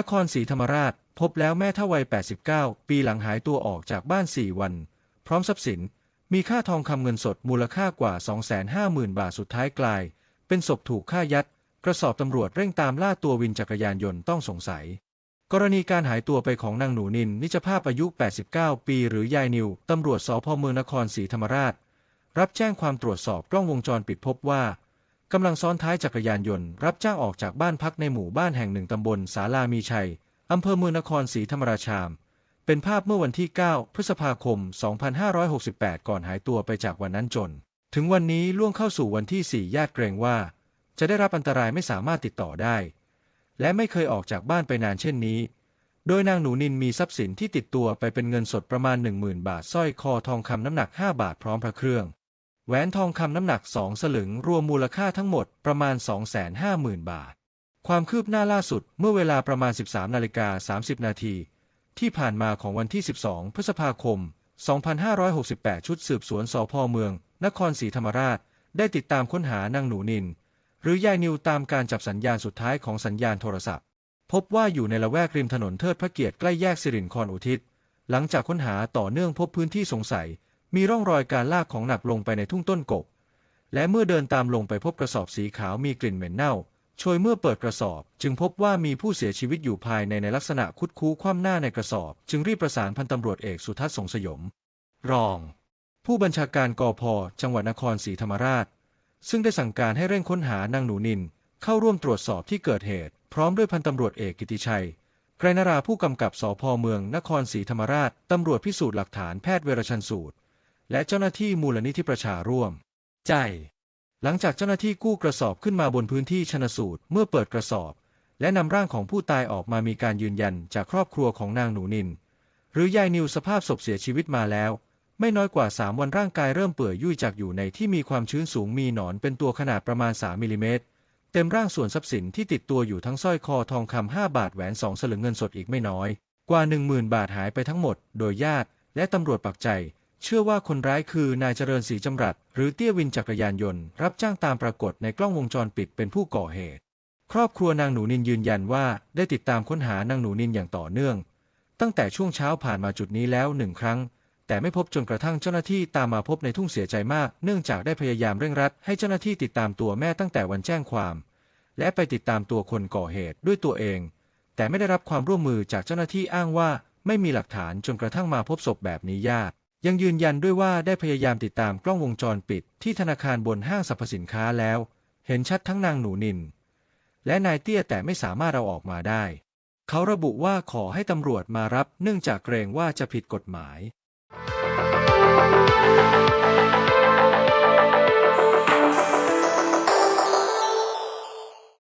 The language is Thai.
นครศรีธรรมราช พบแล้วแม่ท่าวัย 89 ปีหลังหายตัวออกจากบ้าน 4 วัน พร้อมทรัพย์สิน มีค่าทองคำเงินสดมูลค่ากว่า 250,000 บาทสุดท้ายกลาย เป็นศพถูกฆ่ายัด กระสอบตำรวจเร่งตามล่าตัววินจักรยานยนต์ต้องสงสัย กรณีการหายตัวไปของนางหนูนิน นิจภาพอายุ 89 ปี หรือยายนิว ตำรวจสพเมืองนครศรีธรรมราช รับแจ้งความตรวจสอบกล้องวงจรปิดพบว่า กำลังซ้อนท้ายจักรยานยนต์รับจ้างออกจากบ้านพักในหมู่บ้านแห่งหนึ่งตำบลสาลามีชัย อำเภอเมืองนครศรีธรรมราชาม เป็นภาพเมื่อวันที่ 9 พฤษภาคม 2568 ก่อนหายตัวไปจากวันนั้นจน ถึงวันนี้ล่วงเข้าสู่วันที่ 4 ญาติเกรงว่า จะได้รับอันตรายไม่สามารถติดต่อได้ และไม่เคยออกจากบ้านไปนานเช่นนี้ โดยนางหนูนินมีทรัพย์สินที่ติดตัวไปเป็นเงินสดประมาณ 10,000 บาทสร้อยคอทองคำน้ำหนัก 5 บาทพร้อมพระเครื่อง แหวนทองคำน้ำหนัก2สลึงรวมมูลค่าทั้งหมดประมาณ 250,000 บาท ความคืบหน้าล่าสุดเมื่อเวลาประมาณ 13นาฬิกา30 นาทีที่ผ่านมาของวันที่ 12 พฤษภาคม 2568 ชุดสืบสวนสพเมือง นครศรีธรรมราช ได้ติดตามค้นหานางหนูนิน หรือยายนิวตามการจับสัญญาณสุดท้ายของสัญญาณโทรศัพท์ พบว่าอยู่ในละแวกริมถนนเทิดพระเกียรติใกล้แยกสิรินครอุทิศ หลังจากค้นหาต่อเนื่องพบพื้นที่สงสัย มีร่องรอยการลากของหนักลงไปในทุ่งต้นกก และเมื่อเดินตามลงไปพบกระสอบสีขาวมีกลิ่นเหม็นเน่าโชยเมื่อเปิดกระสอบ จึงพบว่ามีผู้เสียชีวิตอยู่ภายในในลักษณะคุดคู้คว่ำหน้าในกระสอบ จึงรีบประสานพันตำรวจเอกสุทัศน์สงสยม รอง ผู้บัญชาการกอพจังหวัดนครศรีธรรมราช ซึ่งได้สั่งการให้เร่งค้นหานางหนูนิน เข้าร่วมตรวจสอบที่เกิดเหตุ พร้อมด้วยพันตำรวจเอกกิติชัยไกรนราผู้กำกับสพเมืองนครศรีธรรมราชตำรวจพิสูจน์หลักฐานแพทย์เวรชันสูตร และเจ้าหน้าที่มูลนิธิประชาร่วม ใจ หลังจากเจ้าหน้าที่กู้กระสอบขึ้นมาบนพื้นที่ชนสูตรเมื่อเปิดกระสอบ และนำร่างของผู้ตายออกมามีการยืนยันจากครอบครัวของนางหนูนิน หรือยายนิวสภาพศพเสียชีวิตมาแล้ว ไม่น้อยกว่า 3 วันร่างกายเริ่มเปื่อยยุ่ยจากอยู่ในที่มีความชื้นสูงมีหนอนเป็นตัวขนาดประมาณ 3มิลลิเมตรเต็มร่างส่วนทรัพย์สินที่ติดตัวอยู่ทั้งสร้อยคอทองคำ5บาทแหวน2สลึงเงินสดอีกไม่น้อย กว่า10,000บาทหายไปทั้งหมด โดยญาติและตำรวจปักใจ เชื่อว่าคนร้ายคือนายเจริญศรีจำรัดหรือเตี้ยวินจักรยานยนต์รับจ้างตามปรากฏในกล้องวงจรปิดเป็นผู้ก่อเหตุ ครอบครัวนางหนูนินยืนยันว่าได้ติดตามค้นหานางหนูนินอย่างต่อเนื่อง ตั้งแต่ช่วงเช้าผ่านมาจุดนี้แล้วหนึ่งครั้ง แต่ไม่พบจนกระทั่งเจ้าหน้าที่ตามมาพบในทุ่งเสียใจมาก เนื่องจากได้พยายามเร่งรัดให้เจ้าหน้าที่ติดตามตัวแม่ตั้งแต่วันแจ้งความ และไปติดตามตัวคนก่อเหตุด้วยตัวเอง แต่ไม่ได้รับความร่วมมือจากเจ้าหน้าที่อ้างว่า ไม่มีหลักฐานจนกระทั่งมาพบศพแบบนี้ญาติ ยังยืนยันด้วยว่าได้พยายามติดตามกล้องวงจรปิดที่ธนาคารบนห้างสรรพสินค้าแล้ว เห็นชัดทั้งนางหนูนิน และนายเตี้ยแต่ไม่สามารถเอาออกมาได้ เขาระบุว่าขอให้ตำรวจมารับเนื่องจากเกรงว่าจะผิดกฎหมาย